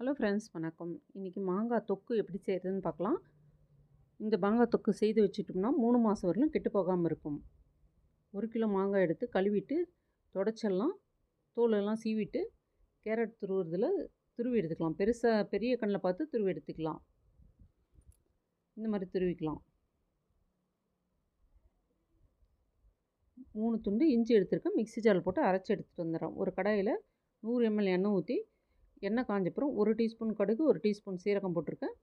Hello friends வணக்கம். இன்றைக்கி மாங்காய் தொக்கு எப்படி செய்கிறதுன்னு பார்க்கலாம். இந்த மாங்காய் தொக்கு செய்து வச்சுட்டோம்னா மூணு மாதம் வரையிலும் கெட்டு போகாமல் இருக்கும். ஒரு கிலோ மாங்காய் எடுத்து கழுவிட்டு தொடச்செல்லாம் தோலெல்லாம் சீவிட்டு கேரட் துருவுறதில் துருவி எடுத்துக்கலாம். பெருசாக பெரிய கண்ணில் பார்த்து துருவி எடுத்துக்கலாம். இந்த மாதிரி துருவிக்கலாம். மூணு துண்டு இஞ்சி எடுத்துருக்கேன். மிக்ஸி ஜாரில் போட்டு அரைச்சி எடுத்துகிட்டு வந்துடுறோம் ஒரு கடாயில் நூறு எம்எல் எண்ணெய் ஊற்றி எண்ணெய் காஞ்சப்புறம் ஒரு டீஸ்பூன் கடுகு ஒரு டீஸ்பூன் சீரகம் போட்டிருக்கேன்.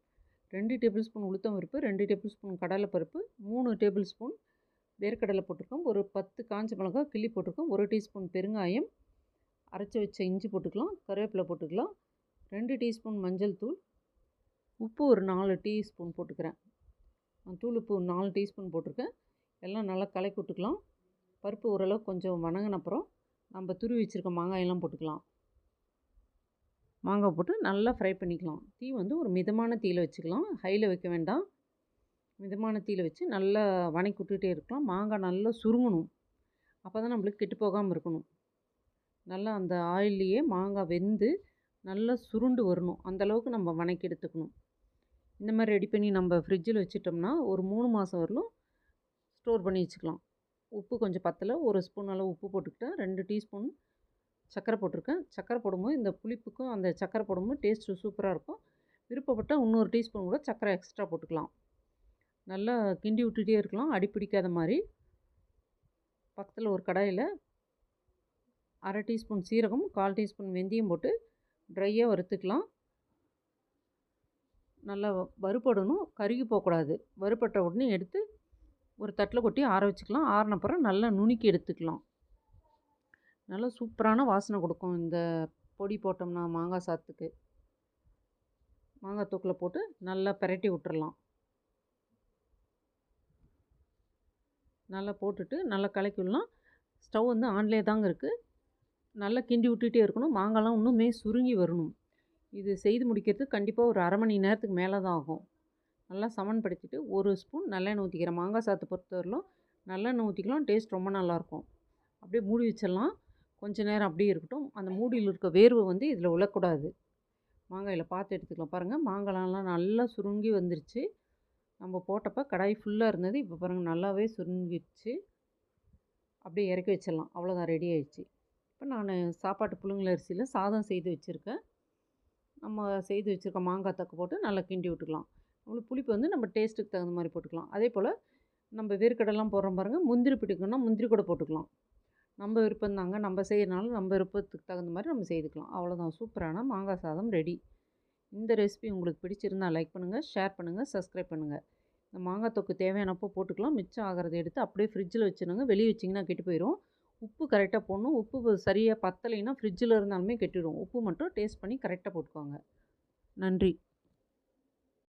ரெண்டு டேபிள் ஸ்பூன் உளுத்தம் பருப்பு ரெண்டு டேபிள் ஸ்பூன் கடலைப்பருப்பு மூணு டேபிள் ஸ்பூன் வேர்க்கடலை போட்டிருக்கோம். ஒரு பத்து காஞ்ச மிளகா கிள்ளி போட்டிருக்கோம். ஒரு டீஸ்பூன் பெருங்காயம் அரைச்சி வச்ச இஞ்சி போட்டுக்கலாம் கருவேப்பிலை போட்டுக்கலாம். ரெண்டு டீஸ்பூன் மஞ்சள் தூள் உப்பு ஒரு நாலு டீஸ்பூன் போட்டுக்கிறேன். தூள் உப்பு நாலு டீஸ்பூன் போட்டிருக்கேன். எல்லாம் நல்லா கலக்கி விட்டுக்கலாம். பருப்பு ஓரளவு கொஞ்சம் வணங்கின அப்புறம் நம்ம துருவி வச்சுருக்க மாங்காயெல்லாம் போட்டுக்கலாம். மாங்காய் போட்டு நல்லா ஃப்ரை பண்ணிக்கலாம். தீ வந்து ஒரு மிதமான தீயில் வச்சுக்கலாம். ஹையில் வைக்க வேண்டாம். மிதமான தீயில் வச்சு நல்லா வணக்கி விட்டுட்டே இருக்கலாம். மாங்காய் நல்லா சுருங்கணும். அப்போ தான் நம்மளுக்கு கெட்டு போகாமல் இருக்கணும். நல்லா அந்த ஆயில்லையே மாங்காய் வெந்து நல்லா சுருண்டு வரணும். அந்தளவுக்கு நம்ம வணக்கி எடுத்துக்கணும். இந்த மாதிரி ரெடி பண்ணி நம்ம ஃப்ரிட்ஜில் வச்சுட்டோம்னா ஒரு மூணு மாதம் வரலும் ஸ்டோர் பண்ணி வச்சுக்கலாம். உப்பு கொஞ்சம் பத்தலை. ஒரு ஸ்பூன் அளவு உப்பு போட்டுக்கிட்டேன் ரெண்டு டீஸ்பூன் சர்க்கரை போட்டிருக்கேன். சர்க்கரை போடும்போது இந்த புளிப்புக்கும் அந்த சர்க்கரை போடும்போது டேஸ்ட்டு சூப்பராக இருக்கும். விருப்பப்பட்டால் இன்னொரு டீஸ்பூன் கூட சர்க்கரை எக்ஸ்ட்ரா போட்டுக்கலாம். நல்லா கிண்டி விட்டுட்டே இருக்கலாம். அடி பிடிக்காத மாதிரி. பக்கத்தில் ஒரு கடாயில் அரை டீஸ்பூன் சீரகம் கால் டீஸ்பூன் வெந்தயம் போட்டு ட்ரையாக வறுத்துக்கலாம். நல்லா வறுபடணும். கருகி போகக்கூடாது. வறுபட்ட உடனே எடுத்து ஒரு தட்டில் கொட்டி ஆற வச்சுக்கலாம். ஆறினப்புறம் நல்லா நுணுக்கி எடுத்துக்கலாம். நல்லா சூப்பரான வாசனை கொடுக்கும். இந்த பொடி போட்டோம்னா மாங்காய் சாத்துக்கு. மாங்காய் தூக்கில் போட்டு நல்லா பிரட்டி விட்டுறலாம். நல்லா போட்டுட்டு நல்லா கலக்கி விடலாம். ஸ்டவ் வந்து ஆன்லேயே தாங்க இருக்குது நல்லா கிண்டி விட்டுகிட்டே இருக்கணும். மாங்காய்லாம் இன்னுமே சுருங்கி வரணும். இது செய்து முடிக்கிறதுக்கு கண்டிப்பாக ஒரு அரை மணி நேரத்துக்கு மேலே தான் ஆகும். நல்லா சமன்படுத்திட்டு ஒரு ஸ்பூன் நல்லெண்ணெய் ஊற்றிக்கிறேன் மாங்காய் சாத்து பொறுத்தவரையிலும் நல்லெண்ணெய் ஊற்றிக்கலாம் டேஸ்ட் ரொம்ப நல்லாயிருக்கும் அப்படியே மூடி வச்சிடலாம். கொஞ்ச நேரம் அப்படியே இருக்கட்டும். அந்த மூடியில் இருக்க வேர்வை வந்து இதில் விழக்கூடாது மாங்காயில் பார்த்து எடுத்துக்கலாம். பாருங்கள் மாங்காய்லாம் நல்லா சுருங்கி வந்துருச்சு. நம்ம போட்டப்போ கடாய் ஃபுல்லாக இருந்தது. இப்போ பாருங்கள் நல்லாவே சுருங்கிடுச்சு. அப்படியே இறக்கி வச்சிடலாம். அவ்வளோதான் ரெடி ஆயிடுச்சு. இப்போ நான் சாப்பாட்டு புழுங்கல் அரிசியில் சாதம் செய்து வச்சுருக்கேன். நம்ம செய்து வச்சுருக்க மாங்காய் தக்கு போட்டு நல்லா கிண்டி விட்டுக்கலாம். நம்மளுக்கு புளிப்பு வந்து நம்ம டேஸ்ட்டுக்கு தகுந்த மாதிரி போட்டுக்கலாம். அதே போல் நம்ம வேர்க்கடலாம் போடுறோம் பாருங்கள் முந்திரி பிடிக்கணும்னா முந்திரி கூட போட்டுக்கலாம். நம்ம விருப்பம் தாங்க. நம்ம செய்கிறனால நம்ம விருப்பத்துக்கு தகுந்த மாதிரி நம்ம செய்துக்கலாம். அவ்வளோதான் சூப்பரான மாங்காய் சாதம் ரெடி இந்த ரெசிபி உங்களுக்கு பிடிச்சிருந்தால் லைக் பண்ணுங்கள் ஷேர் பண்ணுங்கள் சப்ஸ்கிரைப் பண்ணுங்கள் இந்த மாங்காய் தொக்கு தேவையானப்போ போட்டுக்கலாம். மிச்சம் ஆகிறத எடுத்து அப்படியே ஃப்ரிட்ஜில் வச்சுருங்க. வெளியே வச்சிங்கன்னா கெட்டு போயிடும் உப்பு கரெக்டாக போடணும். உப்பு சரியாக பத்தலைன்னா ஃப்ரிட்ஜில் இருந்தாலுமே கெட்டுடும். உப்பு மட்டும் டேஸ்ட் பண்ணி கரெக்டாக போட்டுக்கோங்க. நன்றி.